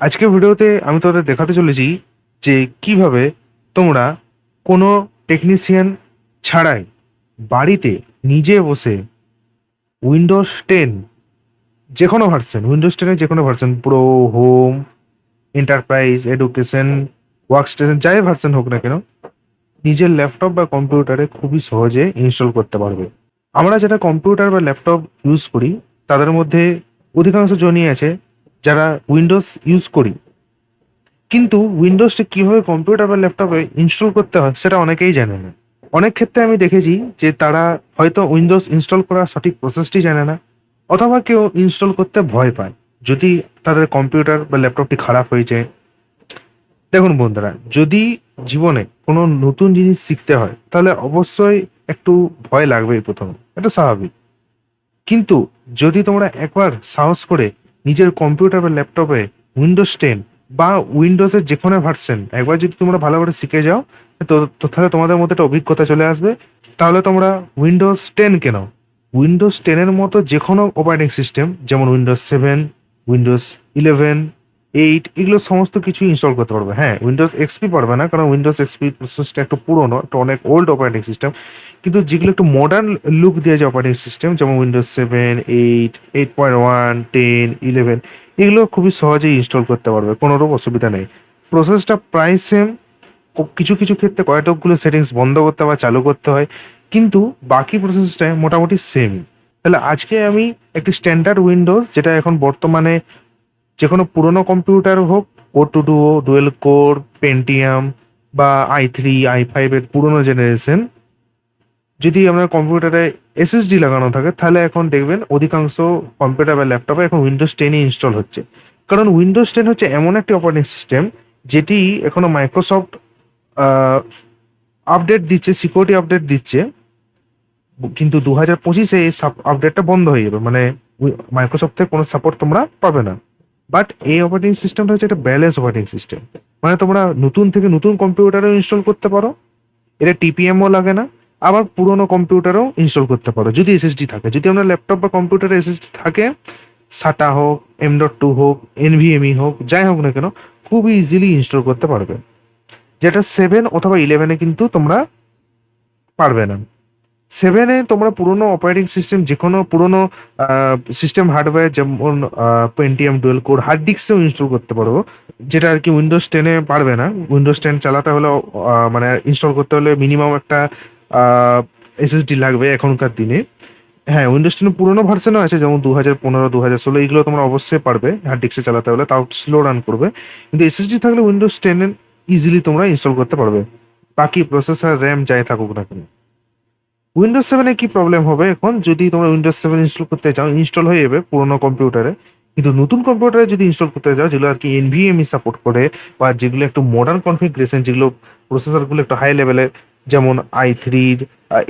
আজকের ভিডিওতে আমি তোদের দেখাতে চলেছি যে কীভাবে তোমরা কোনো টেকনিশিয়ান ছাড়াই বাড়িতে নিজে বসে উইন্ডোজ টেন যে কোনো ভার্সন উইন্ডোজ টেনের যে কোনো version pro home enterprise education work station যাই ভার্সন হোক না কেন, নিজের ল্যাপটপ বা কম্পিউটারে খুবই সহজে ইনস্টল করতে পারবে। আমরা যেটা কম্পিউটার বা ল্যাপটপ ইউজ করি, তাদের মধ্যে অধিকাংশ জনই আছে যারা উইন্ডোজ ইউজ করি। কিন্তু উইন্ডোজটা কীভাবে কম্পিউটার বা ল্যাপটপে ইনস্টল করতে হয় সেটা অনেকেই জানে না। অনেক ক্ষেত্রে আমি দেখেছি যে তারা হয়তো উইন্ডোজ ইনস্টল করার সঠিক প্রসেসটি জানে না, অথবা কেউ ইনস্টল করতে ভয় পায়, যদি তাদের কম্পিউটার বা ল্যাপটপটি খারাপ হয়ে যায়। দেখুন বন্ধুরা, যদি জীবনে কোনো নতুন জিনিস শিখতে হয়, তাহলে অবশ্যই একটু ভয় লাগবেই প্রথমে, এটা স্বাভাবিক। কিন্তু যদি তোমরা একবার সাহস করে নিজের কম্পিউটার বা ল্যাপটপে উইন্ডোজ টেন বা উইন্ডোজের যে কোনো ভার্সন একবার যদি তোমরা ভালো করে শিখে যাও, তো তাহলে তোমাদের মধ্যে একটা অভিজ্ঞতা চলে আসবে। তাহলে তোমরা উইন্ডোজ টেন কেন উইন্ডোজ টেনের মতো যে কোনো অপারেটিং সিস্টেম যেমন Windows seven Windows eleven eight এগুলো সমস্ত কিছু ইনস্টল করতে পারবে। হ্যাঁ উইন্ডোজ এক্সপি পারবে না, কারণ উইন্ডোজ এক্সপি প্রসেসটা একটু পুরোনো, একটা অনেক ওল্ড অপারেটিং সিস্টেম কিন্তু যেগুলো একটু মডার্ন লুক দিয়ে যে অপারেটিং সিস্টেম যেমন Windows seven eight eight point one ten eleven এগুলো খুবই সহজেই ইনস্টল করতে পারবে কোনোরকম অসুবিধা নেই। প্রসেসটা প্রায় সেম কিছু কিছু ক্ষেত্রে কয়েকগুলো সেটিংস বন্ধ করতে বা চালু করতে হয়, কিন্তু বাকি প্রসেসটা মোটামুটি সেম তাহলে আজকে আমি একটি স্ট্যান্ডার্ড উইন্ডোজ যেটা এখন বর্তমানে যে কোনো পুরোনো কম্পিউটার হোক core two two dual core Pentium বা আই থ্রি আই ফাইভের পুরোনো জেনারেশন যদি আপনার কম্পিউটারে এসএসডি লাগানো থাকে, তাহলে এখন দেখবেন অধিকাংশ কম্পিউটার বা ল্যাপটপে এখন উইন্ডোজ টেনই ইনস্টল হচ্ছে। কারণ উইন্ডোজ টেন হচ্ছে এমন একটি অপারেটিং সিস্টেম যেটি এখনও মাইক্রোসফট আপডেট দিচ্ছে সিকিউরিটি আপডেট দিচ্ছে, কিন্তু দু হাজার পঁচিশে এই আপডেটটা বন্ধ হয়ে যাবে। মানে মাইক্রোসফট থেকে কোনো সাপোর্ট তোমরা পাবে না। বাট এই অপারেটিং সিস্টেমটা হচ্ছে একটা ব্যালেন্স অপারেটিং সিস্টেম মানে তোমরা নতুন থেকে নতুন কম্পিউটারও ইনস্টল করতে পারো। এটা টিপিএমও লাগে না। আবার পুরোনো কম্পিউটারও ইনস্টল করতে পারো। যদি এসএসডি থাকে। যদি আমরা ল্যাপটপ বা কম্পিউটারে এসএসডি থাকে সাটা হোক এম ডট টু হোক এনভিএমই হোক, যাই হোক না কেন, খুব ইজিলি ইনস্টল করতে পারবে। যেটা সেভেন অথবা ইলেভেনে কিন্তু তোমরা পারবে না। সেভেনে তোমরা পুরোনো অপারেটিং সিস্টেম যে কোনো পুরোনো সিস্টেম হার্ডওয়্যার যেমন পেন্টিএম ডুয়েল কোড হার্ড ডিস্কেও ইনস্টল করতে পারব যেটা আর কি উইন্ডোজ টেনে পারবে না। উইন্ডোজ টেন চালাতে হলে মানে ইনস্টল করতে হলে মিনিমাম একটা এসএসডি লাগবে এখনকার দিনে। হ্যাঁ উইন্ডোজ টেনের পুরোনো ভার্সনও আছে, যেমন দু হাজার পনেরো দু হাজার ষোলো এগুলো তোমরা অবশ্যই পারবে হার্ড ডিস্কে চালাতে হলে, তাও স্লো রান করবে। কিন্তু এসএসডি থাকলে উইন্ডোজ টেনের ইজিলি তোমরা ইনস্টল করতে পারবে। বাকি প্রসেসর র্যাম যাই থাকুক না কেন। উইন্ডোজ সেভেনে কি প্রবলেম হবে এখন? যদি তোমরা উইন্ডোজ সেভেন ইনস্টল করতে চাও ইনস্টল হয়ে যাবে পুরোনো কম্পিউটারে কিন্তু নতুন কম্পিউটারে যদি ইনস্টল করতে চাও, যেগুলো আর কি এনভিএমই সাপোর্ট করে, বা যেগুলো একটু মডার্ন কনফিগারেশন যেগুলো প্রসেসরগুলো একটু হাই লেভেলের যেমন আই থ্রির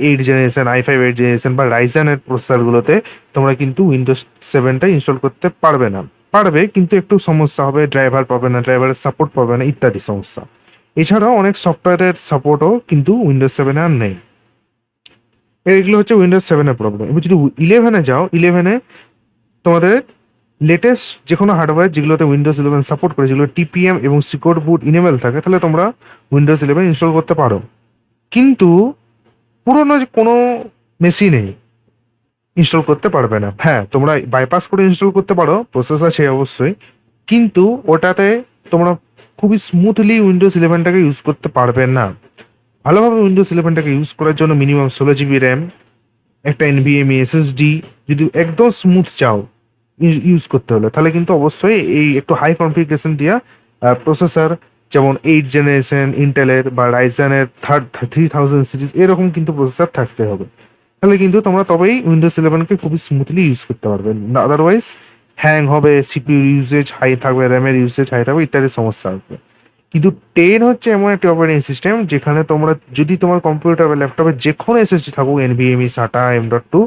eight generation i five eight generation বা রাইজানের প্রসেসরগুলোতে তোমরা কিন্তু উইন্ডোজ সেভেনটা ইনস্টল করতে পারবে না। পারবে, কিন্তু একটু সমস্যা হবে ড্রাইভার পাবে না ড্রাইভারের সাপোর্ট পাবে না, ইত্যাদি সমস্যা। এছাড়াও অনেক সফটওয়্যারের সাপোর্টও কিন্তু উইন্ডোজ সেভেনে আর নেই। এগুলো হচ্ছে উইন্ডোজ সেভেনের প্রবলেম এবার যদি ইলেভেনে যাও ইলেভেনে তোমাদের লেটেস্ট যে কোনো হার্ডওয়্যার যেগুলোতে উইন্ডোজ ইলেভেন সাপোর্ট করে, যেগুলো টিপিএম এবং সিকিউর বুট ইনেবল থাকে, তাহলে তোমরা উইন্ডোজ ইলেভেন ইনস্টল করতে পারো। কিন্তু পুরোনো যে কোনো মেশিনে ইনস্টল করতে পারবে না। হ্যাঁ তোমরা বাইপাস করে ইনস্টল করতে পারো প্রসেস আছে অবশ্যই। কিন্তু ওটাতে তোমরা খুবই স্মুথলি উইন্ডোজ ইলেভেনটাকে ইউজ করতে পারবে না। ভালোভাবে উইন্ডোজ ইলেভেনটাকে ইউজ করার জন্য মিনিমাম ষোলো জিবি র্যাম একটা এনভিএমই এসএসডি যদি একদম স্মুথ চাও ইউজ করতে হলে, তাহলে কিন্তু অবশ্যই এই একটু হাই কনফিগারেশন দিয়া প্রসেসর যেমন এইট জেনারেশন ইন্টেলের বা রাইজানের থার্ড থ্রি থাউজেন্ড সিরিজ এরকম কিন্তু প্রসেসর থাকতে হবে। তাহলে কিন্তু তোমরা তবেই উইন্ডোজ ইলেভেনকে খুবই স্মুথলি ইউজ করতে পারবে। আদারওয়াইজ হ্যাং হবে সিপিউ ইউজেজ হাই থাকবে র্যামের ইউজেজ হাই থাকবে, ইত্যাদি সমস্যা আসবে। কিন্তু টেন হচ্ছে এমন একটি অপারেটিং সিস্টেম যেখানে তোমরা, যদি তোমার কম্পিউটার বা ল্যাপটপে যে কোনো এসএসডি থাকুক NVMe SATA M dot two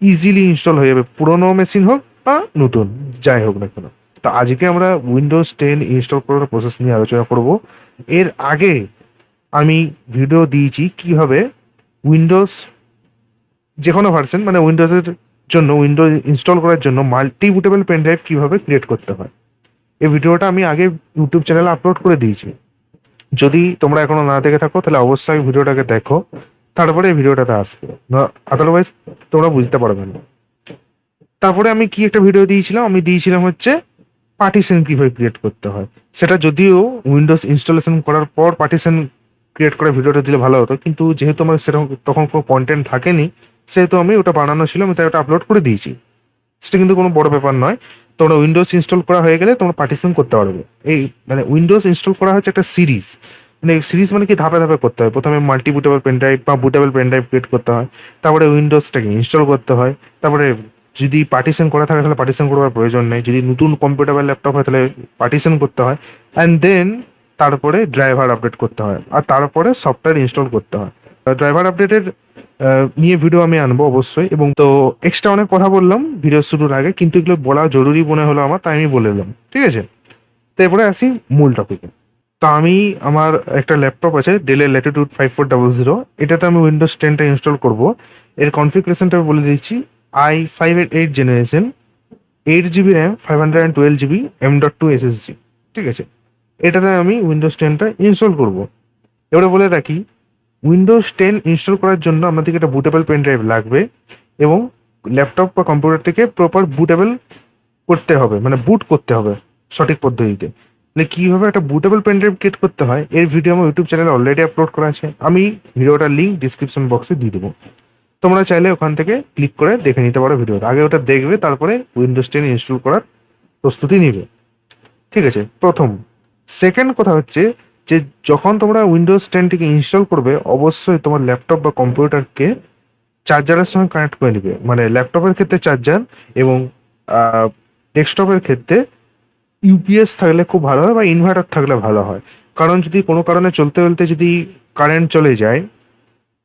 easily install হয়ে যাবে। পুরোনো মেশিন হোক বা নতুন, যাই হোক না কেন। তো আজকে আমরা উইন্ডোজ টেন ইনস্টল করার প্রসেস নিয়ে আলোচনা করব। এর আগে আমি ভিডিও দিয়েছি কীভাবে উইন্ডোজ যে কোনো ভার্সন মানে উইন্ডোজের জন্য উইন্ডোজ ইনস্টল করার জন্য মাল্টি বুটেবল পেন ড্রাইভ কীভাবে ক্রিয়েট করতে হয়। এই ভিডিওটা আমি আগে ইউটিউব চ্যানেলে আপলোড করে দিয়েছি। যদি তোমরা এখনও না দেখে থাকো, তাহলে অবশ্যই ভিডিওটাকে দেখো, তারপরে এই ভিডিওটাতে আসবে। আদারওয়াইজ তোমরা বুঝতে পারবে না। তারপরে আমি কি একটা ভিডিও দিয়েছিলাম? আমি দিয়েছিলাম হচ্ছে পার্টিশন কীভাবে ক্রিয়েট করতে হয়। সেটা যদিও উইন্ডোজ ইনস্টলেশন করার পর পার্টিশন ক্রিয়েট করে ভিডিওটা দিলে ভালো হতো, কিন্তু যেহেতু আমার সেরকম তখন কোনো কন্টেন্ট থাকেনি, সেহেতু আমি ওটা বানানো ছিল, আমি তাই ওটা আপলোড করে দিয়েছি। সেটা কিন্তু কোনো বড় ব্যাপার নয়। তোমরা উইন্ডোজ ইনস্টল করা হয়ে গেলে তোমরা পার্টিশন করতে পারবে। এই মানে উইন্ডোজ ইনস্টল করা হচ্ছে একটা সিরিজ মানে সিরিজ মানে কি? ধাপে ধাপে করতে হয়। প্রথমে মাল্টি বুটেবল পেন ড্রাইভ বা বুটেবল পেন ড্রাইভ ক্রিয়েট করতে হয়। তারপরে উইন্ডোজটাকে ইনস্টল করতে হয়। তারপরে যদি পার্টিশন করা থাকে তাহলে পার্টিশন করার প্রয়োজন নেই। যদি নতুন কম্পিউটার বা ল্যাপটপ হয় তাহলে পার্টিশন করতে হয়। অ্যান্ড দেন তারপরে ড্রাইভার আপডেট করতে হয়। আর তারপরে সফটওয়্যার ইনস্টল করতে হয়। ড্রাইভার আপডেটের নিয়ে ভিডিও আমি আনব অবশ্যই। এবং তো এক্সট্রা অনেক কথা বললাম ভিডিও শুরুর আগে, কিন্তু এগুলো বলা জরুরি মনে হলো আমার, তাই আমি বলে দিলাম ঠিক আছে? তো এরপরে আসি মূল টপিকে তো আমি, আমার একটা ল্যাপটপ আছে ডেলের Latitude five four double zero এটাতে আমি উইন্ডোজ টেনটা ইনস্টল করব। এর কনফিগারেশনটা আমি বলে দিচ্ছি i five eight eight generation eight GB RAM five hundred and twelve GB M dot two SSD ঠিক আছে? এটাতে আমি উইন্ডোজ টেনটা ইনস্টল করব। এবারে বলে রাখি উইন্ডোজ টেন ইনস্টল করার জন্য আমাদেরকে একটা বুটেবল পেন ড্রাইভ লাগবে এবং ল্যাপটপ বা কম্পিউটার থেকে প্রপার বুটেবল করতে হবে মানে বুট করতে হবে সঠিক পদ্ধতিতে। মানে কীভাবে একটা বুটেবল পেন ড্রাইভ ক্রিয়েট করতে হয়, এর ভিডিও আমার ইউটিউব চ্যানেলে অলরেডি আপলোড করা আছে। আমি ভিডিওটার লিঙ্ক ডিসক্রিপশন বক্সে দিয়ে দেবো। তোমরা চাইলে ওখান থেকে ক্লিক করে দেখে নিতে পারো ভিডিওটা আগে ওটা দেখবে, তারপরে উইন্ডোজ টেন ইনস্টল করার প্রস্তুতি নিবে। ঠিক আছে, প্রথম। সেকেন্ড কথা হচ্ছে যে যখন তোমরা উইন্ডোজ টেনটিকে ইনস্টল করবে, অবশ্যই তোমার ল্যাপটপ বা কম্পিউটারকে চার্জারের সঙ্গে কানেক্ট করে নিবে। মানে ল্যাপটপের ক্ষেত্রে চার্জার এবং ডেস্কটপের ক্ষেত্রে ইউপিএস থাকলে খুব ভালো হয় বা ইনভার্টার থাকলে ভালো হয়। কারণ যদি কোনো কারণে চলতে চলতে যদি কারেন্ট চলে যায়,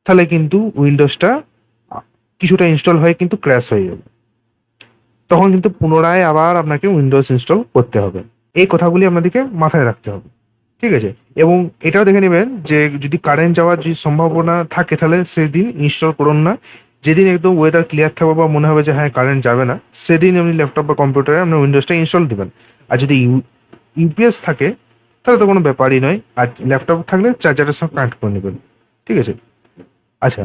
তাহলে কিন্তু উইন্ডোজটা কিছুটা ইনস্টল হয়ে কিন্তু ক্র্যাশ হয়ে যাবে। তখন কিন্তু পুনরায় আবার আপনাকে উইন্ডোজ ইনস্টল করতে হবে। এই কথাগুলি আপনাদেরকে মাথায় রাখতে হবে। ঠিক আছে? এবং এটাও দেখে নেবেন যে যদি কারেন্ট যাওয়ার যদি সম্ভাবনা থাকে, তাহলে সেদিন ইনস্টল করুন না। যেদিন একদম ওয়েদার ক্লিয়ার থাকবে বা মনে হবে যে হ্যাঁ কারেন্ট যাবে না, সেদিন আপনি ল্যাপটপ বা কম্পিউটারে আপনি উইন্ডোজটা ইনস্টল দেবেন। আর যদি ইউপিএস থাকে, তাহলে তো কোনো ব্যাপারই নয়। আর ল্যাপটপ থাকলে চার্জারের সঙ্গে কানেক্ট করে নেবেন। ঠিক আছে? আচ্ছা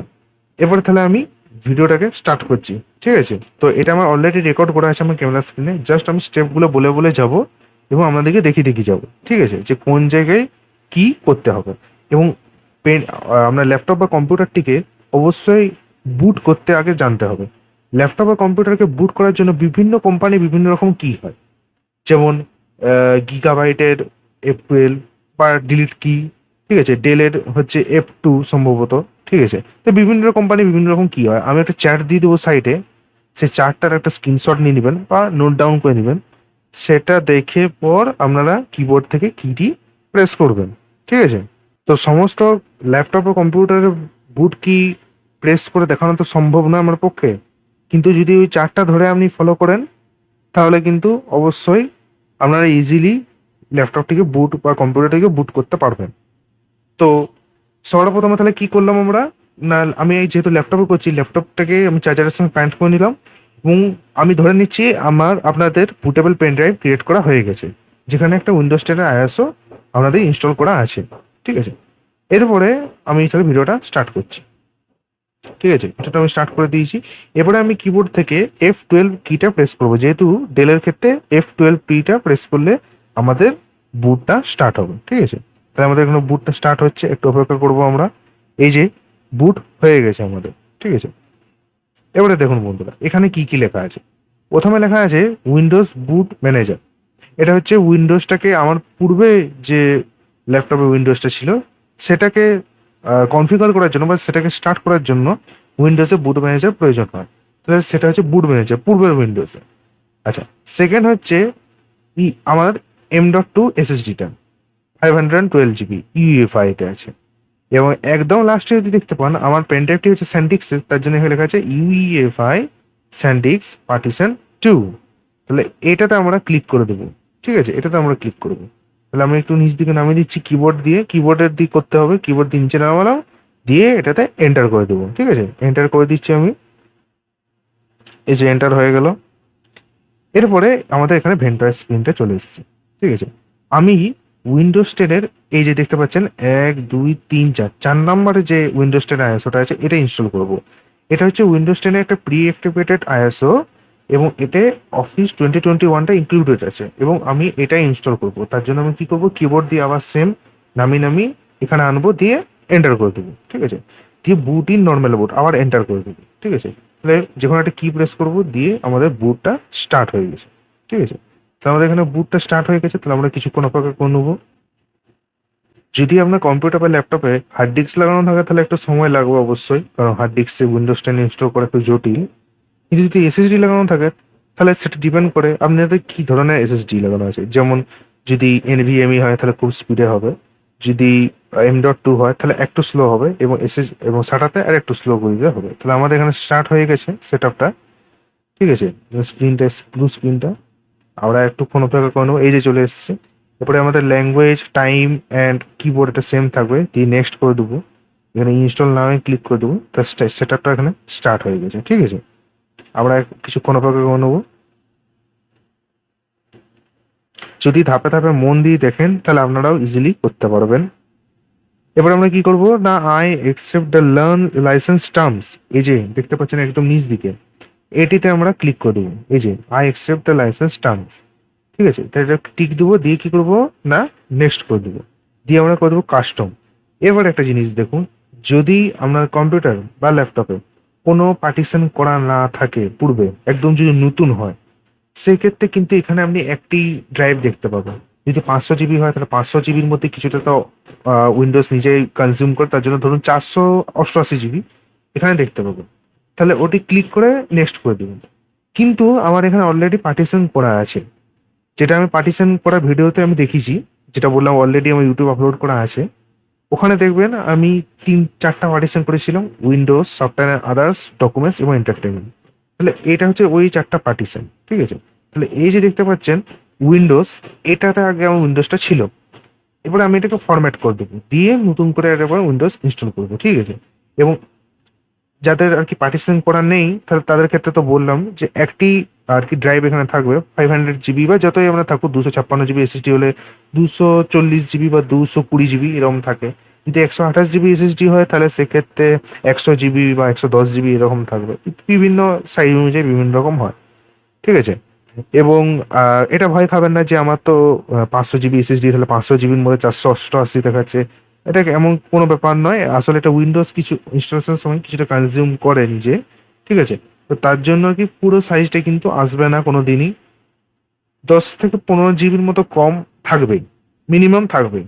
এবারে তাহলে আমি ভিডিওটাকে স্টার্ট করছি। ঠিক আছে? তো এটা আমার অলরেডি রেকর্ড করা আছে আমার ক্যামেরা স্ক্রিনে জাস্ট আমি স্টেপগুলো বলে বলে যাব। এবং আপনাদেরকে দেখিয়ে দেখিয়ে যাব। ঠিক আছে? যে কোন জায়গায় কি করতে হবে। এবং পেন আপনার ল্যাপটপ বা কম্পিউটারটিকে অবশ্যই বুট করতে আগে জানতে হবে। ল্যাপটপ বা কম্পিউটারকে বুট করার জন্য বিভিন্ন কোম্পানি বিভিন্ন রকম কি হয়? যেমন গিগাবাইটের এপ্রিল বা ডিলিট কি ঠিক আছে? ডেলের হচ্ছে এফ টু সম্ভবত, ঠিক আছে? তো বিভিন্ন কোম্পানি বিভিন্ন রকম কি হয়? আমি একটা চ্যাট দিয়ে দেবো সাইটে সেই চার্টটার একটা স্ক্রিনশট নিয়ে নেবেন বা নোট ডাউন করে নেবেন। সেটা দেখে পর আপনারা কিবোর্ড থেকে কিটি প্রেস করবেন। ঠিক আছে? তো সমস্ত ল্যাপটপ ও কম্পিউটারের বুট কি প্রেস করে দেখানো তো সম্ভব না আমার পক্ষে। কিন্তু যদি ওই চার্টটা ধরে আপনি ফলো করেন, তাহলে কিন্তু অবশ্যই আপনারা ইজিলি ল্যাপটপটিকে বুট বা কম্পিউটারটিকে বুট করতে পারবেন। তো সর্বপ্রথমে তাহলে কি করলাম আমরা? না, আমি যেহেতু ল্যাপটপে করছি ল্যাপটপটাকে আমি চার্জারের সঙ্গে কানেক্ট করে নিলাম। এবং আমি ধরে নিচ্ছি আমার আপনাদের বুটেবল পেন ড্রাইভ ক্রিয়েট করা হয়ে গেছে। যেখানে একটা উইন্ডোজ টেনের আইএসও আপনাদের ইনস্টল করা আছে। ঠিক আছে? এরপরে আমি তাহলে ভিডিওটা স্টার্ট করছি। ঠিক আছে? এটা আমি স্টার্ট করে দিয়েছি। এবারে আমি কিবোর্ড থেকে এফ টুয়েলভ কিটা প্রেস করব। যেহেতু ডেলের ক্ষেত্রে এফ টুয়েলভ কিটা প্রেস করলে আমাদের বুটটা স্টার্ট হবে। ঠিক আছে? তাহলে আমাদের এখানে বুটটা স্টার্ট হচ্ছে। একটু অপেক্ষা করব আমরা। এই যে বুট হয়ে গেছে আমাদের। ঠিক আছে? এবারে দেখুন বন্ধুরা, এখানে কি কি লেখা আছে? প্রথমে লেখা আছে উইন্ডোজ বুট ম্যানেজার এটা হচ্ছে উইন্ডোজটাকে আমার পূর্বে যে ল্যাপটপে উইন্ডোজটা ছিল, সেটাকে কনফিগার করার জন্য বা সেটাকে স্টার্ট করার জন্য উইন্ডোজে বুট ম্যানেজার প্রয়োজন হয়। তাহলে সেটা হচ্ছে বুট ম্যানেজার পূর্বের উইন্ডোজে আচ্ছা সেকেন্ড হচ্ছে ই, আমার এম ডট টু এসএসডিটা ফাইভ হান্ড্রেড টুয়েলভ জিবি ইউএফআইতে আছে। এবং একদম লাস্টে যদি দেখতে পান, আমার পেনড্রাইভটি হচ্ছে স্যান্ডিক্স তার জন্য এখানে লেখা আছে ইউইএফআই স্যান্ডিক্স পার্টিশন টু তাহলে এটাতে আমরা ক্লিক করে দেবো, ঠিক আছে? এটাতে আমরা ক্লিক করব তাহলে আমি একটু নিচ দিকে নামিয়ে দিচ্ছি কিবোর্ড দিয়ে কিবোর্ডের দিক করতে হবে কিবোর্ড দিয়ে নিচে নামালাম, দিয়ে এটাতে এন্টার করে দেবো, ঠিক আছে? এন্টার করে দিচ্ছি আমি। এই যে এন্টার হয়ে গেল। এরপরে আমাদের এখানে ভেন্টার স্ক্রিনটা চলে এসেছে, ঠিক আছে? আমি উইন্ডোজ টেনের এই যে দেখতে পাচ্ছেন, এক, দুই, তিন, চার চার নম্বরে যে উইন্ডোজ টেন আইএসওটা আছে, এটা ইনস্টল করব। এটা হচ্ছে উইন্ডোজ টেনের একটা প্রি অ্যাক্টিভেটেড আইএসও এবং এতে অফিস টোয়েন্টি টোয়েন্টি ওয়ানটা ইনক্লুডেড আছে এবং আমি এটা ইনস্টল করব। তার জন্য আমি কি করব? কিবোর্ড দিয়ে আবার সেম নামি নামি এখানে আনব, দিয়ে এন্টার করে দেবো, ঠিক আছে? দিয়ে বুট ইন নর্মাল বুট আবার এন্টার করে দেবো, ঠিক আছে? তাহলে যে কোনো একটা কি প্রেস করব, দিয়ে আমাদের বুটটা স্টার্ট হয়ে গেছে, ঠিক আছে? তাহলে আমাদের এখানে বুটটা স্টার্ট হয়ে গেছে, তাহলে আমরা কিছুক্ষণ অপেক্ষা করে নেব। যদি আপনার কম্পিউটার বা ল্যাপটপে হার্ড ডিস্ক লাগানো থাকে, তাহলে একটু সময় লাগবে অবশ্যই, কারণ হার্ড ডিস্কে উইন্ডোজ টেন ইনস্টল করা একটু জটিল। কিন্তু যদি এসএসডি লাগানো থাকে, তাহলে সেটা ডিপেন্ড করে আপনাদের কি ধরনের এসএসডি লাগানো আছে। যেমন যদি এনভিএমই হয়, তাহলে খুব স্পিডে হবে। যদি এম ডট টু হয়, তাহলে একটু স্লো হবে, এবং এসএস এবং সাটাতে আর একটু স্লো করে দিতে হবে। তাহলে আমাদের এখানে স্টার্ট হয়ে গেছে সেট আপটা ঠিক আছে? স্ক্রিনটা ব্লু স্ক্রিনটা আমরা একটুক্ষণ অপেক্ষা করে নেব। এই যে চলে এসেছে। এরপরে আমাদের ল্যাঙ্গুয়েজ টাইম অ্যান্ড কিবোর্ড এটা সেম থাকবে। দিয়ে নেক্সট করে দেবো। এখানে ইনস্টল নামে ক্লিক করে দেবো। তার সেট আপটা এখানে স্টার্ট হয়ে গেছে, ঠিক আছে? আমরা কিছুক্ষণ অপেক্ষা করে নেব। যদি ধাপে ধাপে মন দিয়ে দেখেন, তাহলে আপনারাও ইজিলি করতে পারবেন। এবার আমরা কি করব? না I accept the learn licence terms এই যে, দেখতে পাচ্ছেন একদম নিচ দিকে। এটিতে আমরা ক্লিক করে দেবো। এই যে I accept the licence terms ঠিক আছে? তাই এটা টিক দেবো, দিয়ে কি করব? না নেক্সট করে দেবো। দিয়ে আমরা করে দেবো কাস্টম এবার একটা জিনিস দেখুন, যদি আপনার কম্পিউটার বা ল্যাপটপে কোনো পার্টিশন করা না থাকে পূর্বে, একদম যদি নতুন হয়, সেক্ষেত্রে কিন্তু এখানে আপনি একটি ড্রাইভ দেখতে পাবেন। যদি পাঁচশো জিবি হয়, তাহলে পাঁচশো জিবির মধ্যে কিছুটা তো উইন্ডোজ নিজেই কনজিউম করে, তার জন্য ধরুন চারশো অষ্টআশি জিবি এখানে দেখতে পাবেন। তাহলে ওটি ক্লিক করে নেক্সট করে দেবেন। কিন্তু আমার এখানে অলরেডি পার্টিশন করা আছে। যেটা আমি পার্টিশন করা ভিডিওতে আমি দেখিয়েছি, যেটা বললাম অলরেডি আমার ইউটিউব আপলোড করা আছে। ওখানে দেখবেন আমি তিন, চারটা পার্টিশন করেছিলাম উইন্ডোজ সফটওয়্যার আদার্স ডকুমেন্টস এবং এন্টারটেনমেন্ট তাহলে এটা হচ্ছে ওই চারটা পার্টিশন ঠিক আছে? তাহলে এই যে দেখতে পাচ্ছেন উইন্ডোজ এটাতে আগে আমার উইন্ডোজটা ছিল। এবার আমি এটাকে ফরম্যাট করে দেবো। দিয়ে নতুন করে একবার উইন্ডোজ ইনস্টল করব, ঠিক আছে? এবং যাদের আর কি পার্টিশন করা নেই, তাহলে তাদের ক্ষেত্রে তো বললাম যে একটি আর কি ড্রাইভ এখানে থাকবে ফাইভ হান্ড্রেড জিবি বা যতই আমরা থাকুক, দুশো ছাপ্পান্ন জিবি এসএসডি হলে দুশো চল্লিশ জিবি বা দুশো কুড়ি জিবি এরকম থাকে। যদি একশো আঠাশ জিবি এসএসডি হয়, তাহলে সেক্ষেত্রে একশো জিবি বা একশো দশ জিবি এরকম থাকবে। বিভিন্ন সাইজ অনুযায়ী বিভিন্ন রকম হয়। ঠিক আছে? এবং এটা ভয় খাবেন না যে আমার তো পাঁচশো জিবি এসএসডি তাহলে পাঁচশো জিবির মধ্যে চারশো অষ্টআশি দেখাচ্ছে এটা এমন কোনো ব্যাপার নয়। আসলে এটা উইন্ডোজ কিছু ইনস্টলেশনের সময় কিছুটা কনজিউম করে নিজে ঠিক আছে? তো তার জন্য কি পুরো সাইজটা কিন্তু আসবে না কোনো দিনই। দশ থেকে পনেরো জিবির মতো কম থাকবেই মিনিমাম থাকবেই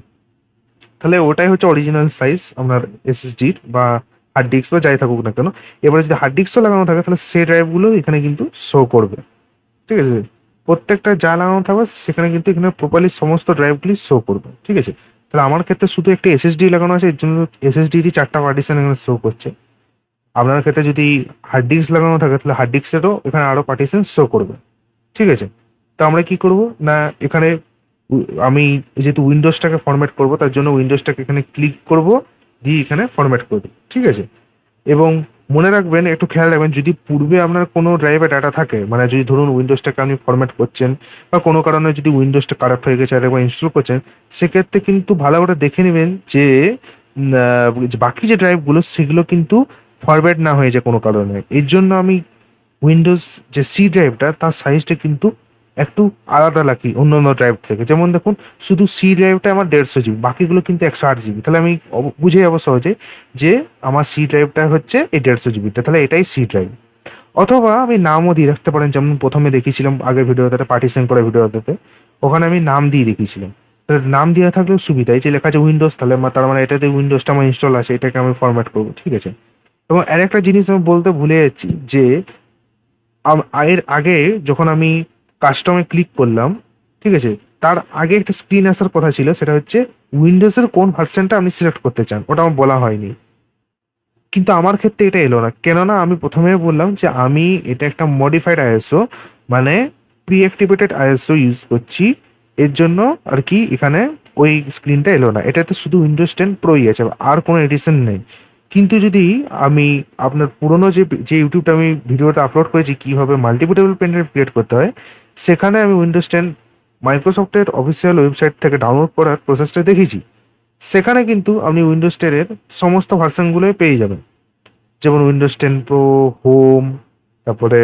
তাহলে ওটাই হচ্ছে অরিজিনাল সাইজ আপনার এসএসডির বা হার্ড ডিস্ক বা যাই থাকুক না কেন। এবারে যদি হার্ড ডিস্কও লাগানো থাকে, তাহলে সেই ড্রাইভগুলো এখানে কিন্তু শো করবে। ঠিক আছে? প্রত্যেকটা যা লাগানো থাকবে, সেখানে কিন্তু এখানে প্রপারলি সমস্ত ড্রাইভগুলি শো করবে। ঠিক আছে? তাহলে আমার ক্ষেত্রে শুধু একটা এসএসডি লাগানো আছে, এর জন্য এসএসডিরই চারটা পার্টিশন এখানে শো করছে। আপনার ক্ষেত্রে যদি হার্ড ডিস্ক লাগানো থাকে, তাহলে হার্ড ডিস্কেরও এখানে আরও পার্টিশন শো করবে। ঠিক আছে? তো আমরা কি করব? না, এখানে আমি যেহেতু উইন্ডোজটাকে ফরম্যাট করব, তার জন্য উইন্ডোজটাকে এখানে ক্লিক করব, দিয়ে এখানে ফরম্যাট করে ঠিক আছে? এবং মনে রাখবেন, একটু খেয়াল রাখবেন, যদি পূর্বে আপনার কোনো ড্রাইভে ডাটা থাকে মানে যদি ধরুন উইন্ডোজটাকে আপনি ফরম্যাট করছেন বা কোনো কারণে যদি উইন্ডোজটা কারাপ্ট হয়ে গেছে আর একবার ইনস্টল করছেন, সেক্ষেত্রে কিন্তু ভালো করে দেখে নেবেন যে বাকি যে ড্রাইভগুলো সেগুলো কিন্তু ফরম্যাট না হয়ে যায় কোনো কারণে। এর জন্য আমি উইন্ডোজ যে সি ড্রাইভটা তার সাইজটা কিন্তু একটু আলাদা রাখি অন্য অন্য ড্রাইভ থেকে। যেমন দেখুন, শুধু সি ড্রাইভটা আমার দেড়শো জিবি বাকিগুলো কিন্তু একশো আট জিবি তাহলে আমি বুঝে যাব সহজে যে আমার সি ড্রাইভটা হচ্ছে এই দেড়শো জিবিটা তাহলে এটাই সি ড্রাইভ অথবা আমি নামও দিয়ে রাখতে পারেন, যেমন প্রথমে দেখিয়েছিলাম আগের ভিডিওতে পার্টিশন করা ভিডিওতে। ওখানে আমি নাম দিয়ে দেখিয়েছিলাম। তাহলে নাম দেওয়া থাকলেও সুবিধা, এই যে লেখা আছে উইন্ডোজ তাহলে আমার- তার মানে এটাতে উইন্ডোজটা আমার ইনস্টল আছে, এটাকে আমি ফরম্যাট করব, ঠিক আছে? এবং আরেকটা জিনিস আমি বলতে ভুলে যাচ্ছি যে এর আগে যখন আমি কাস্টমে ক্লিক করলাম, ঠিক আছে? তার আগে একটা স্ক্রিন আসার কথা ছিল, সেটা হচ্ছে উইন্ডোজের কোন ভার্সনটা আপনি সিলেক্ট করতে চান, ওটা আমার বলা হয়নি। কিন্তু আমার ক্ষেত্রে এটা এলো না। কেননা আমি প্রথমে বললাম যে আমি এটা একটা মডিফাইড আইএসও মানে প্রি অ্যাক্টিভেটেড আইএসও ইউজ করছি। এর জন্য আর কি এখানে ওই স্ক্রিনটা এলো না। এটাতে শুধু উইন্ডোজ টেন প্রোই আছে, আর কোনো এডিশন নেই। কিন্তু যদি আমি আপনার পুরনো যে যে ইউটিউবটা আমি ভিডিওটা আপলোড করেছি, কীভাবে মাল্টিপুটেবল পেন ড্রাইভ ক্রিয়েট করতে হয়, সেখানে আমি উইন্ডোজ টেন মাইক্রোসফটের অফিসিয়াল ওয়েবসাইট থেকে ডাউনলোড করার প্রসেসটা দেখেছি। সেখানে কিন্তু আপনি উইন্ডোজ টেনের সমস্ত ভার্সানগুলোই পেয়ে যাবেন। যেমন উইন্ডোজ টেন প্রো হোম তারপরে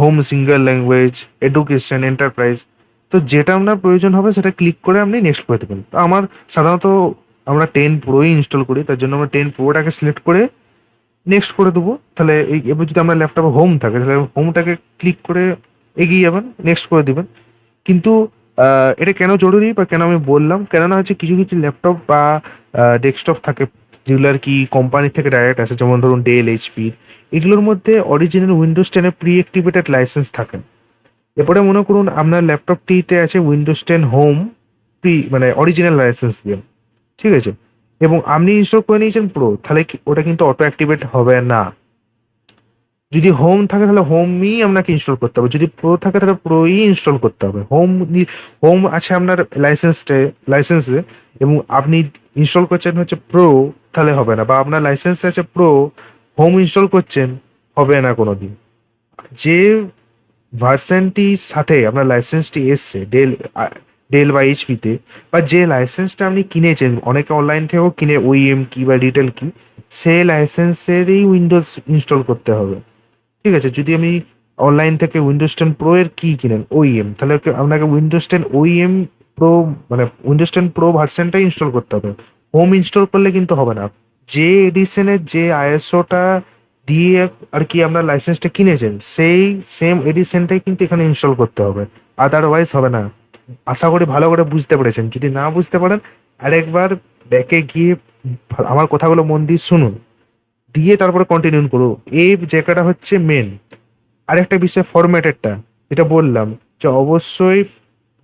home single language education enterprise তো যেটা আপনার প্রয়োজন হবে, সেটা ক্লিক করে আপনি নেক্সট করে দেবেন। তো আমার সাধারণত আমরা টেন প্রোই ইনস্টল করি, তার জন্য আমরা টেন প্রোটাকে সিলেক্ট করে নেক্সট করে দেবো। তাহলে এই, এবার যদি আপনার ল্যাপটপে হোম থাকে, তাহলে হোমটাকে ক্লিক করে এগিয়ে যাবেন নেক্সট করে দিবেন। কিন্তু এটা কেন জরুরি বা কেন আমি বললাম? কেননা হচ্ছে কিছু কিছু ল্যাপটপ বা ডেস্কটপ থাকে যেগুলো আর কি কোম্পানি থেকে ডাইরেক্ট আসে, যেমন ধরুন ডেল এইচপি এগুলোর মধ্যে অরিজিনাল উইন্ডোজ টেনে প্রি অ্যাক্টিভেটেড লাইসেন্স থাকে। এরপরে মনে করুন, আপনার ল্যাপটপটিতে আছে উইন্ডোজ টেন হোম প্রি মানে অরিজিনাল লাইসেন্স দিয়ে। ঠিক আছে? এবং আপনি ইনস্টল করে নিয়েছেন প্রো তাহলে ওটা কিন্তু অটো অ্যাক্টিভেট হবে না। যদি হোম থাকে তাহলে হোমই আপনাকে ইনস্টল করতে হবে। যদি প্রো থাকে তাহলে প্রোই ইনস্টল করতে হবে। হোম হোম আছে আপনার লাইসেন্সটে লাইসেন্সে এবং আপনি ইনস্টল করছেন হচ্ছে প্রো তাহলে হবে না। বা আপনার লাইসেন্স আছে প্রো হোম ইনস্টল করছেন, হবে না কোনো দিন যে ভার্সনটির সাথে আপনার লাইসেন্সটি এসছে ডেল ডেল বা এইচপিতে বা যে লাইসেন্সটা আপনি কিনেছেন, অনেকে অনলাইন থেকেও কিনে ওইএম কি বা রিটেল কি সেই লাইসেন্সেরই উইন্ডোজ ইনস্টল করতে হবে। ঠিক আছে, যদি আমি অনলাইন থেকে উইন্ডোজ টেন প্রো এর কি কিনেন ওইএম তাহলে আপনাকে উইন্ডোজ টেন ওইএম প্রো মানে উইন্ডোজ টেন প্রো ভার্সনটাই ইনস্টল করতে হবে। হোম ইনস্টল করলে কিন্তু হবে না। যে এডিশনের যে আইএসওটা দিয়ে আর কি আপনার লাইসেন্সটা কিনেছেন, সেই সেম এডিশনটাই কিন্তু এখানে ইনস্টল করতে হবে। আদারওয়াইজ হবে না। আশা করি ভালো করে বুঝতে পেরেছেন। যদি না বুঝতে পারেন, আরেকবার ব্যাকে গিয়ে আমার কথাগুলো মন দিয়ে শুনুন। দিয়ে তারপরে কন্টিনিউ করো এই জায়গাটা হচ্ছে মেন আরেকটা বিষয় ফরম্যাটেরটা যেটা বললাম যে অবশ্যই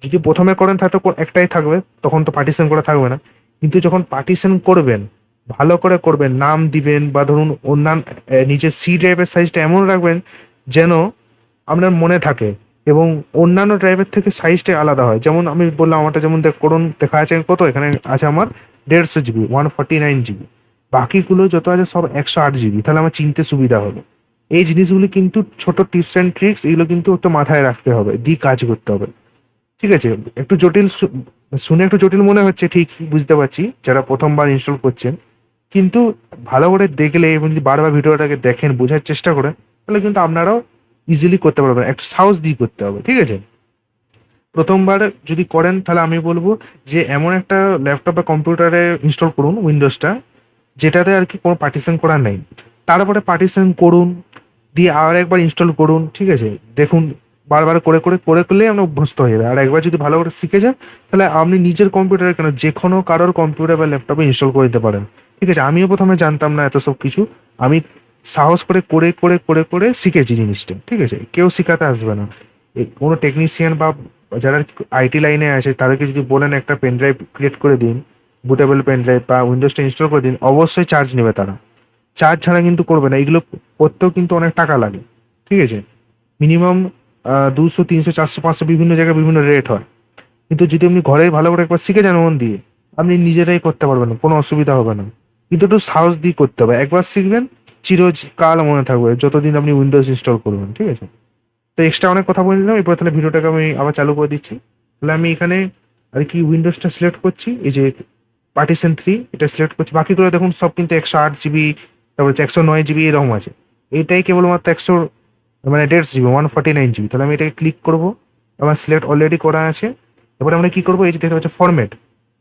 যদি প্রথমে করেন তাহলে তো একটাই থাকবে, তখন তো পার্টিশন করা থাকবে না। কিন্তু যখন পার্টিশন করবেন, ভালো করে করবেন, নাম দিবেন বা ধরুন অন্যান্য নিজের সি ড্রাইভের সাইজটা এমন রাখবেন যেন আপনার মনে থাকে এবং অন্যান্য ড্রাইভের থেকে সাইজটাই আলাদা হয়। যেমন আমি বললাম, আমারটা যেমন দেখ, করুন, দেখা আছে কত? এখানে আছে আমার দেড়শো GB one forty nine GB. বাকিগুলো যত আছে সব একশো আট জিবি। তাহলে আমার চিনতে সুবিধা হবে। এই জিনিসগুলি কিন্তু ছোট টিপস অ্যান্ড ট্রিক্স এগুলো কিন্তু একটু মাথায় রাখতে হবে, দিয়ে কাজ করতে হবে। ঠিক আছে? একটু জটিল শুনে একটু জটিল মনে হচ্ছে, ঠিক, বুঝতে পারছি, যারা প্রথমবার ইনস্টল করছেন। কিন্তু ভালো করে দেখলে এবং যদি বারবার ভিডিওটাকে দেখেন, বোঝার চেষ্টা করেন, তাহলে কিন্তু আপনারাও ইজিলি করতে পারবেন, একটু সাহস দিয়ে করতে হবে, ঠিক আছে? প্রথমবার যদি করেন, তাহলে আমি বলব যে এমন একটা ল্যাপটপ বা কম্পিউটারে ইনস্টল করুন উইন্ডোজটা যেটাতে আর কি কোনো পার্টিশন করা নেই। তারপরে পার্টিশন করুন, দিয়ে আর একবার ইনস্টল করুন, ঠিক আছে? দেখুন, বারবার করে করে করে করলেই আপনি অভ্যস্ত হয়ে যাবে। আর একবার যদি ভালো করে শিখে যান, তাহলে আপনি নিজের কম্পিউটারে কেন যে কোনো কারোর কম্পিউটার বা ল্যাপটপে ইনস্টল করে দিতে পারেন, ঠিক আছে? আমিও প্রথমে জানতাম না এত সব কিছু। আমি সাহস করে করে করে করে করে শিখেছি জিনিসটা, ঠিক আছে? কেউ শেখাতে আসবে না। কোনো টেকনিশিয়ান বা যারা আইটি লাইনে আছে, তাদেরকে যদি বলেন একটা পেন ড্রাইভ ক্রিয়েট করে দিন বুটেবল পেন ড্রাইভ বা উইন্ডোজটা ইনস্টল করে দিন, অবশ্যই চার্জ নেবে তারা। চার্জ ছাড়া কিন্তু করবে না। এগুলো করতেও কিন্তু অনেক টাকা লাগে, ঠিক আছে? মিনিমাম দুশো, তিনশো, চারশো, পাঁচশো বিভিন্ন জায়গায় বিভিন্ন রেট হয়। কিন্তু যদি আপনি ঘরে ভালো করে একবার শিখে যান মন দিয়ে, আপনি নিজেরাই করতে পারবেন কোনো অসুবিধা হবে না। কিন্তু একটু সাহস দিয়ে করতে হবে। একবার শিখবেন চিরকাল মনে থাকবে, যতদিন আপনি উইন্ডোজ ইনস্টল করবেন, ঠিক আছে? তো এক্সট্রা অনেক কথা বলে নিলাম, এরপর তাহলে ভিডিওটাকে আমি আবার চালু করে দিচ্ছি। তাহলে আমি এখানে আর কি উইন্ডোজটা সিলেক্ট করছি, এই যে পার্টিশন থ্রি এটা সিলেক্ট করছি। বাকিগুলো দেখুন, সব কিন্তু একশো আট জিবি তারপর হচ্ছে একশো নয় জিবি এরকম আছে। এটাই কেবলমাত্র একশো মানে দেড়শো GB one forty nine GB তাহলে আমি এটাকে ক্লিক করব, আমার সিলেক্ট অলরেডি করা আছে। এবার আমরা কি করব, এই যে দেখতে পাচ্ছি ফরম্যাট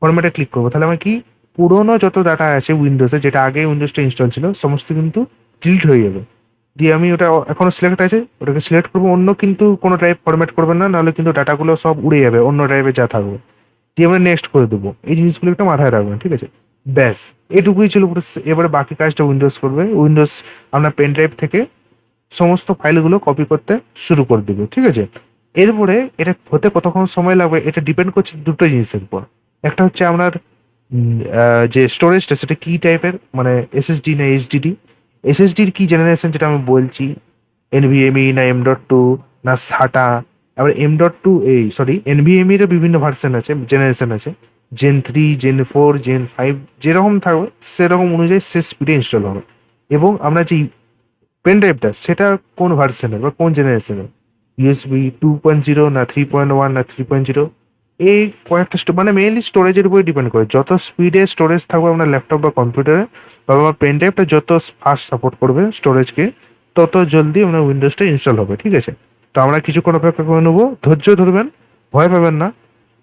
ফরম্যাটে ক্লিক করব। তাহলে আমার কি পুরোনো যত ডাটা আছে উইন্ডোজে যেটা আগে উইন্ডোজটা ইনস্টল ছিল, সমস্ত কিন্তু ডিলিট হয়ে যাবে। দিয়ে আমি ওটা এখনও সিলেক্ট আছে, ওটাকে সিলেক্ট করব। অন্য কিন্তু কোনো ড্রাইভ ফরম্যাট করবেন না, নাহলে কিন্তু ডাটাগুলো সব উড়ে যাবে, অন্য ড্রাইভে যা থাকবে। দিয়ে আমরা নেক্সট করে দেবো। এই জিনিসগুলো একটা মাথায় রাখবেন, ঠিক আছে? ব্যাস, এটুকুই ছিল পুরো এবারে বাকি কাজটা উইন্ডোজ করবে। উইন্ডোজ আপনার পেন ড্রাইভ থেকে সমস্ত ফাইলগুলো কপি করতে শুরু করে দেবে, ঠিক আছে? এরপরে এটা হতে কতক্ষণ সময় লাগবে, এটা ডিপেন্ড করছে দুটো জিনিসের উপর। একটা হচ্ছে আপনার যে স্টোরেজটা সেটা কি টাইপের মানে এসএসডি না এইচডিডি এসএসডির কি জেনারেশন যেটা আমি বলছি? এনভিএমই না এম ডট টু না সাটা আবার এম ডট টু এই সরি এনভিএমইরও বিভিন্ন ভার্সন আছে জেনারেশন আছে। Gen three gen four gen five যেরকম থাকবে, সেরকম অনুযায়ী সে স্পিডে ইনস্টল হবে। এবং আমরা যে পেন ড্রাইভটা সেটা কোন ভার্সনের বা কোন জেনারেশনের ইউএসবি টু পয়েন্ট জিরো না থ্রি পয়েন্ট ওয়ান না থ্রি পয়েন্ট জিরো এই কয়েকটা মানে মেইনলি স্টোরেজের উপরে ডিপেন্ড করে। যত স্পিডে স্টোরেজ থাকবে আপনার ল্যাপটপ বা কম্পিউটারে বা আমার পেন ড্রাইভটা যত ফাস্ট সাপোর্ট করবে স্টোরেজকে তত জলদি আপনার উইন্ডোজটা ইনস্টল হবে, ঠিক আছে? তো আমরা কিছুক্ষণ অপেক্ষা করে নেব। ধৈর্য ধরবেন, ভয় পাবেন না।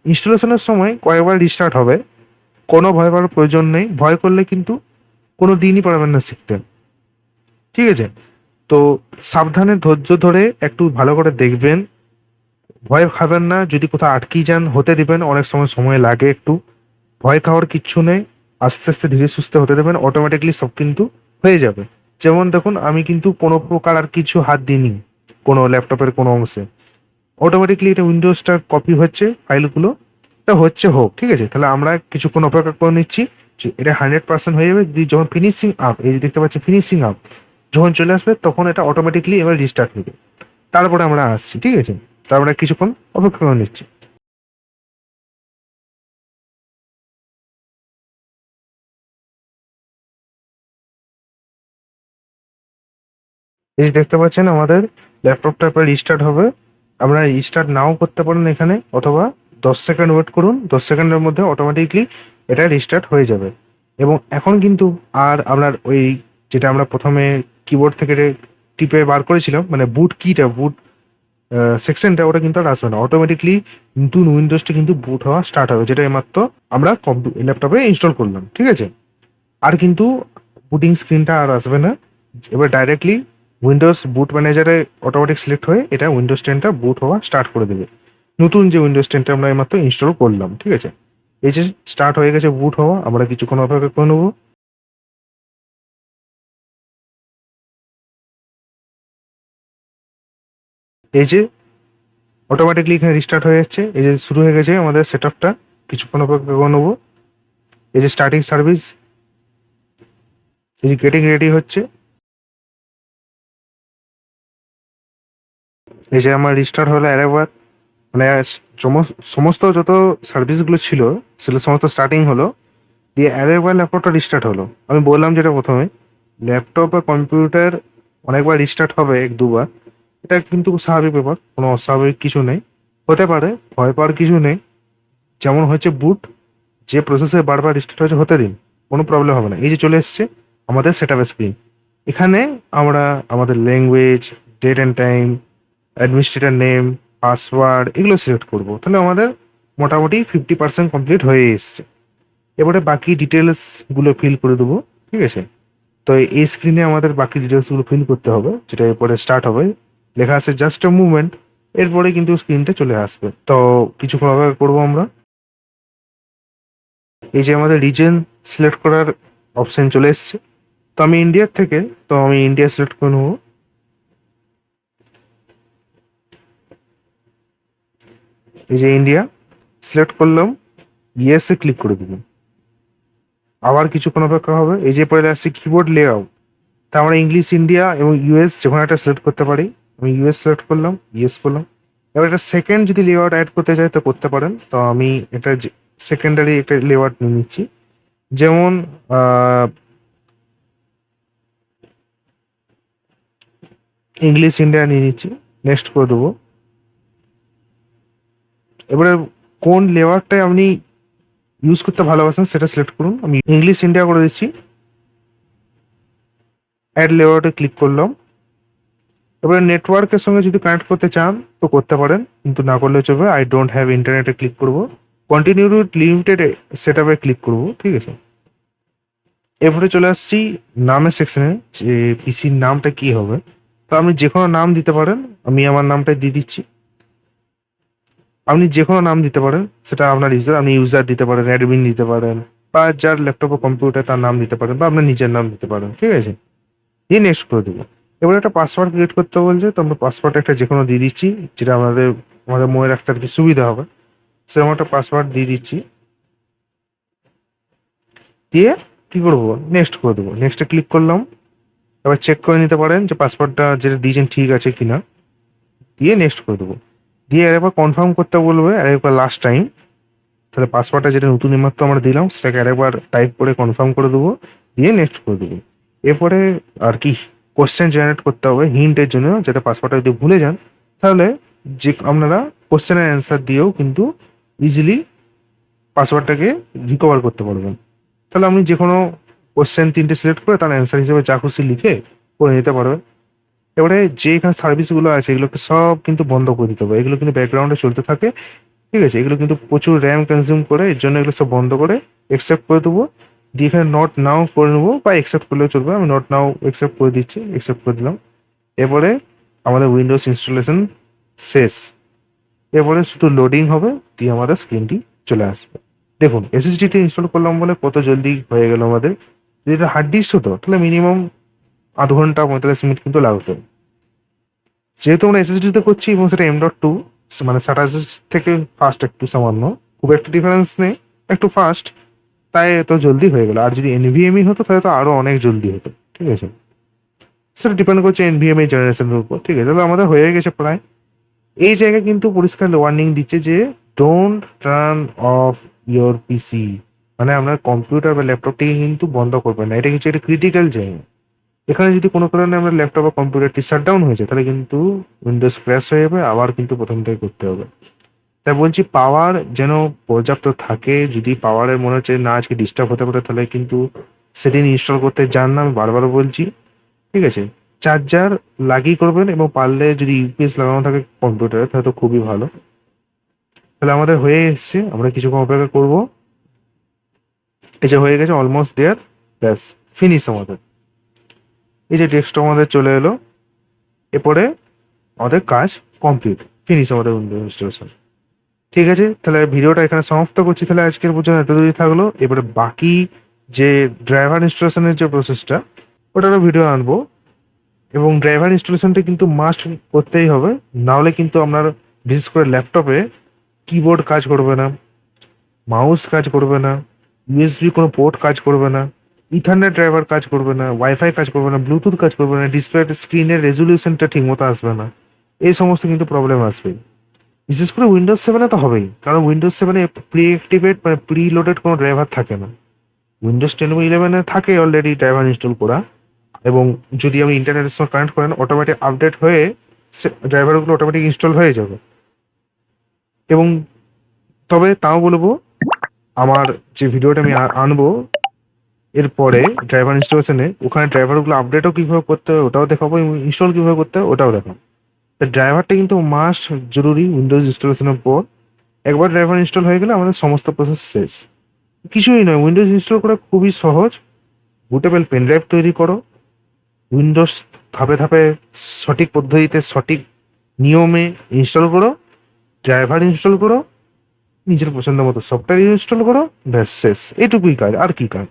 ইনস্টলেশনের সময় কয়েকবার রিস্টার্ট হবে। কোনো ভয় পাওয়ার প্রয়োজন নেই। ভয় করলে কিন্তু কোনো দিনই পারবেন না শিখতে। ঠিক আছে? তো সাবধানে ধৈর্য ধরে একটু ভালো করে দেখবেন। ভয় খাবেন না, যদি কোথাও আটকে যান, হতে দিবেন, অনেক সময় সময় লাগে একটু। ভয় খাওয়ার কিচ্ছু নেই, আস্তে আস্তে ধীরে সুস্থে হতে দেবেন অটোমেটিকলি সব কিন্তু হয়ে যাবে। যেমন দেখুন, আমি কিন্তু কোনো প্রকার আর কিছু হাত দিইনি, কোনো ল্যাপটপের কোনো অংশে। অটোমেটিকলি এটা উইন্ডোজটার কপি হচ্ছে ফাইলগুলো এটা হচ্ছে হোক, ঠিক আছে? তাহলে আমরা কিছুক্ষণ অপেক্ষা করে নিচ্ছি, যে এটা হান্ড্রেড পার্সেন্ট হয়ে যাবে, যদি যখন ফিনিশিং আপ এই যে দেখতে পাচ্ছি ফিনিশিং আপ যখন চলে আসবে, তখন এটা অটোমেটিকলি এবার রিস্টার্ট নেবে। তারপরে আমরা আসছি, ঠিক আছে? তো আমরা কিছুক্ষণ অপেক্ষা করে নিচ্ছি। এই দেখতে পাচ্ছেন, আমাদের ল্যাপটপটা এবার রিস্টার্ট হবে। আমরা রিস্টার্ট নাও করতে পারেন এখানে, অথবা দশ সেকেন্ড ওয়েট করুন। দশ সেকেন্ডের মধ্যে অটোমেটিকলি এটা রিস্টার্ট হয়ে যাবে। এবং এখন কিন্তু আর আপনার ওই যেটা আমরা প্রথমে কিবোর্ড থেকে টিপে বার করেছিলাম মানে বুট কিটা বুট সেকশনটা ওটা কিন্তু আর আসবে না। অটোমেটিকলি নতুন উইন্ডোজটা কিন্তু বুট হওয়া স্টার্ট হবে যেটা এইমাত্র আমরা ল্যাপটপে ইনস্টল করলাম, ঠিক আছে? আর কিন্তু বুটিং স্ক্রিনটা আর আসবে না। এবার ডাইরেক্টলি উইন্ডোজ বুট ম্যানেজারে অটোমেটিক সিলেক্ট হয়ে এটা উইন্ডোজ টেনটা বুট হওয়া স্টার্ট করে দেবে। নতুন যে উইন্ডোজ টেনটা আমরা এইমাত্র ইনস্টল করলাম, ঠিক আছে? এই যে স্টার্ট হয়ে গেছে বুট হওয়া, আমরা কিছুক্ষণ অপেক্ষা করে নেব। এই যে অটোমেটিকলি এখানে রিস্টার্ট হয়ে যাচ্ছে। এই যে শুরু হয়ে গেছে আমাদের সেট আপটা কিছুক্ষণ অপেক্ষা করে নেব। এই যে স্টার্টিং সার্ভিস এই যে গেটিং রেডি হচ্ছে। এই যে আমার রিস্টার্ট হলো আরেকবার মানে সমস্ত যত সার্ভিসগুলো ছিল, সেগুলো সমস্ত স্টার্টিং হলো। দিয়ে আরেকবার ল্যাপটপটা রিস্টার্ট হলো। আমি বললাম যেটা প্রথমে ল্যাপটপ বা কম্পিউটার অনেকবার রিস্টার্ট হবে এক দুবার। এটা কিন্তু স্বাভাবিক ব্যাপার। কোনো অস্বাভাবিক কিছু নেই। হতে পারে, ভয় পাওয়ার কিছু নেই। যেমন হচ্ছে বুট যে প্রসেসে বারবার রিস্টার্ট হচ্ছে হতে দিন। কোনো প্রবলেম হবে না। এই যে চলে এসছে আমাদের সেট আপ স্ক্রিন এখানে আমরা আমাদের language date and time administrator name password এগুলো সিলেক্ট করব। তাহলে আমাদের মোটামুটি ফিফটি পার্সেন্ট কমপ্লিট হয়ে এসছে। এবারে বাকি ডিটেলসগুলো ফিল করে দেবো, ঠিক আছে? তো এই স্ক্রিনে আমাদের বাকি ডিটেলসগুলো ফিল করতে হবে, যেটা এরপরে স্টার্ট হবে। লেখা আছে জাস্ট এ মুভমেন্ট এরপরে কিন্তু স্ক্রিনটা চলে আসবে। তো কিছুক্ষণ অপেক্ষা করব আমরা। এই যে আমাদের রিজন সিলেক্ট করার অপশন চলে এসছে। তো আমি ইন্ডিয়ার থেকে, তো আমি ইন্ডিয়া সিলেক্ট করে নেব। এই যে ইন্ডিয়া সিলেক্ট করলাম। ইয়েসে ক্লিক করে দিলাম। আবার কিছুক্ষণ অপেক্ষা হবে। এই যে পরে আসছে কিবোর্ড লেআউট তা আমরা ইংলিশ ইন্ডিয়া এবং ইউএস যে কোনো একটা সিলেক্ট করতে পারি। আমি ইউএস সিলেক্ট করলাম ইয়েস করলাম। এবার একটা সেকেন্ড যদি লেআউট অ্যাড করতে চাই তো করতে পারেন। তো আমি এটা সেকেন্ডারি একটা লেআউট নিয়ে নিচ্ছি। যেমন ইংলিশ ইন্ডিয়া নিয়ে নিচ্ছি। নেক্সট করে দেবো। এবারে কোন লেয়ারটাই আপনি ইউজ করতে ভালোবাসেন সেটা সিলেক্ট করুন। আমি ইংলিশ ইন্ডিয়া করে দিচ্ছি। অ্যাড লেয়ারটে ক্লিক করলাম। এবারে নেটওয়ার্কের সঙ্গে যদি কানেক্ট করতে চান, তো করতে পারেন। কিন্তু না করলে চলবে আই ডোন্ট হ্যাভ ইন্টারনেটে ক্লিক করব। কন্টিনিউ লিমিটেড সেট আপে ক্লিক করব, ঠিক আছে? এরপরে চলে আসছি নামের সেকশনে যে পিসির নামটা কি হবে। তো আপনি যে কোনো নাম দিতে পারেন, আমি আমার নামটাই দিয়ে দিচ্ছি। আপনি যে কোনো নাম দিতে পারেন, সেটা আপনার ইউজার আপনি ইউজার দিতে পারেন অ্যাডমিন দিতে পারেন, বা যার ল্যাপটপ ও কম্পিউটার তার নাম দিতে পারেন, বা আপনার নিজের নাম দিতে পারেন, ঠিক আছে? দিয়ে নেক্সট করে দেবো। এবার একটা পাসওয়ার্ড ক্রিয়েট করতে বলছে, তো আমরা পাসওয়ার্ড একটা যে কোনো দিয়ে দিচ্ছি, যেটা আমাদের আমাদের মনে রাখতে আর কি সুবিধা হবে। সেরকম একটা পাসওয়ার্ড দিয়ে দিচ্ছি। দিয়ে কী করব? নেক্সট করে দেবো। নেক্সটে ক্লিক করলাম। এবার চেক করে নিতে পারেন যে পাসওয়ার্ডটা যেটা দিয়েছেন ঠিক আছে কি না দিয়ে নেক্সট করে দেবো। দিয়ে আরেকবার কনফার্ম করতে বলবে আরেকবার লাস্ট টাইম তাহলে পাসওয়ার্ডটা যেটা নতুন মাত্র আমরা দিলাম, সেটাকে আরেকবার টাইপ করে কনফার্ম করে দেবো। দিয়ে নেক্সট করে দেবো। এরপরে আর কি কোশ্চেন জেনারেট করতে হবে হিন্টের জন্য যাতে পাসওয়ার্ডটা যদি ভুলে যান, তাহলে যে আপনারা কোশ্চেনের অ্যান্সার দিয়েও কিন্তু ইজিলি পাসওয়ার্ডটাকে রিকভার করতে পারবেন। তাহলে আপনি যে কোনো কোশ্চেন তিনটে সিলেক্ট করে তার অ্যান্সার হিসেবে যা খুশি লিখে করে নিতে পারবেন। এবারে যে এখানে সার্ভিসগুলো আছে, এগুলোকে সব কিন্তু বন্ধ করে দিতে হবে। এগুলো কিন্তু ব্যাকগ্রাউন্ডে চলতে থাকে, ঠিক আছে? এগুলো কিন্তু প্রচুর র্যাম কনজিউম করে, এর জন্য এগুলো সব বন্ধ করে অ্যাকসেপ্ট করে দেবো। দিয়ে এখানে নট নাও করে নেব বা অ্যাকসেপ্ট করলেও চলবে। আমি নট নাও অ্যাকসেপ্ট করে দিচ্ছি অ্যাকসেপ্ট করে দিলাম। এরপরে আমাদের উইন্ডোজ ইনস্টলেশন শেষ। এরপরে শুধু লোডিং হবে, দিয়ে আমাদের স্ক্রিনটি চলে আসবে। দেখুন এসএসডিটি ইনস্টল করলাম বলে কত জলদি হয়ে গেল আমাদের। যদি এটা হার্ড ডিস্ক হতো, তাহলে মিনিমাম আধ ঘণ্টা, পঁয়তাল্লিশ মিনিট কিন্তু লাগতো। যেহেতু আমরা এসএসডিতে করছি এবং সেটা এম ডট টু মানে সাটা থেকে ফাস্ট একটু সামান্য, খুব একটা ডিফারেন্স নেই, একটু ফাস্ট তাই এত জলদি হয়ে গেল। আর যদি এনভিএমই হতো, তাহলে তো আরও অনেক জলদি হতো। ঠিক আছে? সেটা ডিপেন্ড করছে এনভিএমই জেনারেশনের উপর। ঠিক আছে? তাহলে আমাদের হয়ে গেছে প্রায়। এই জায়গায় কিন্তু পরিষ্কার ওয়ার্নিং দিচ্ছে যে don't turn off your PC মানে আপনার কম্পিউটার বা ল্যাপটপটিকে কিন্তু বন্ধ করবেন না। এটা কিছু একটা ক্রিটিক্যাল জায়গা। এখানে যদি কোনো কারণে আমরা ল্যাপটপ বা কম্পিউটারটি শাটডাউন হয়েছে তাহলে কিন্তু উইন্ডোজ ক্র্যাশ হয়ে যাবে। আবার কিন্তু প্রথম থেকে করতে হবে। তাই বলছি পাওয়ার যেন পর্যাপ্ত থাকে। যদি পাওয়ারের মনে হচ্ছে না আজকে ডিস্টার্ব হতে পারে, তাহলে কিন্তু সেদিন ইনস্টল করতে যান না, আমি বারবার বলছি। ঠিক আছে? চার্জার লাগিয়ে করবেন এবং পারলে যদি ইউপিএস লাগানো থাকে কম্পিউটারে তাহলে তো খুবই ভালো। তাহলে আমাদের হয়ে এসছে, আমরা কিছুক্ষণ অপেক্ষা করব। এই যে হয়ে গেছে অলমোস্ট দেয়ার ব্যাস ফিনিশ আমাদের। এই যে ডেস্কটপ আমাদের চলে এলো। এরপরে আমাদের কাজ কমপ্লিট ফিনিশ আমাদের ইনস্টলেশন ঠিক আছে? তাহলে ভিডিওটা এখানে সমাপ্ত করছি। তাহলে আজকের পর্যন্ত এত এতদূরই থাকল। এবারে বাকি যে ড্রাইভার ইনস্টলেশনের যে প্রসেসটা ওটারও ভিডিও আনব। এবং ড্রাইভার ইনস্টলেশনটা কিন্তু মাস্ট করতেই হবে। নাহলে কিন্তু আপনার বিশেষ করে ল্যাপটপে কিবোর্ড কাজ করবে না মাউস কাজ করবে না ইউএসবি কোনো পোর্ট কাজ করবে না ইথারনেট ড্রাইভার কাজ করবে না ওয়াইফাই কাজ করবে না ব্লুটুথ কাজ করবে না ডিসপ্লে স্ক্রিনের রেজলিউশনটা ঠিকমতো আসবে না। এই সমস্ত কিন্তু প্রবলেম আসবে বিশেষ করে উইন্ডোজ সেভেনে তো হবেই। কারণ উইন্ডোজ সেভেনে প্রি অ্যাক্টিভেট মানে প্রি লোডেড কোনো ড্রাইভার থাকে না। উইন্ডোজ টেন এবং ইলেভেনে থাকে অলরেডি ড্রাইভার ইনস্টল করা। এবং যদি আমি ইন্টারনেটের সঙ্গে কানেক্ট করেন অটোমেটিক আপডেট হয়ে সে ড্রাইভারগুলো অটোমেটিক ইনস্টল হয়ে যাবে। এবং তবে তাও বলব, আমার যে ভিডিওটা আমি আনব, এরপরে ড্রাইভার ইনস্টলেশনে ওখানে ড্রাইভারগুলো আপডেটও কীভাবে করতে হয়, ওটাও দেখাবো ইনস্টল কীভাবে করতে হয়, ওটাও দেখাবো। ড্রাইভারটা কিন্তু মাস্ট জরুরি উইন্ডোজ ইনস্টলেশনের পর, একবার ড্রাইভার ইনস্টল হয়ে গেলে আমাদের সমস্ত প্রসেস শেষ। কিছুই নয় উইন্ডোজ ইনস্টল করা খুবই সহজ। বুটেবল পেন ড্রাইভ তৈরি করো। উইন্ডোজ ধাপে ধাপে সঠিক পদ্ধতিতে, সঠিক নিয়মে ইনস্টল করো। ড্রাইভার ইনস্টল করো। নিজের পছন্দ মতো সফটওয়্যার ইনস্টল করো। ব্যাস, শেষ। এটুকুই কাজ, আর কি কাজ?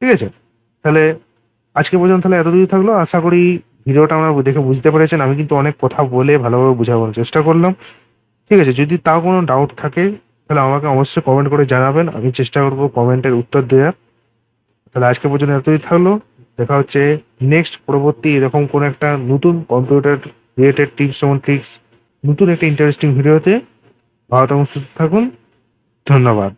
ঠিক আছে? তাহলে আজকে পর্যন্ত তাহলে এতদূরই থাকল। আশা করি ভিডিওটা আমরা দেখে বুঝতে পেরেছেন। আমি কিন্তু অনেক কথা বলে ভালোভাবে বোঝাবার চেষ্টা করলাম। ঠিক আছে, যদি তাও কোনো ডাউট থাকে, তাহলে আমাকে অবশ্যই কমেন্ট করে জানাবেন। আমি চেষ্টা করব কমেন্টের উত্তর দেওয়ার। তাহলে আজকে পর্যন্ত এতই থাকল। দেখা হচ্ছে নেক্সট পরবর্তী এরকম কোনো একটা নতুন কম্পিউটার রিলেটেড টিপস এবং ট্রিক্স নতুন একটা ইন্টারেস্টিং ভিডিওতে ভালো থাকুন, সুস্থ থাকুন। ধন্যবাদ।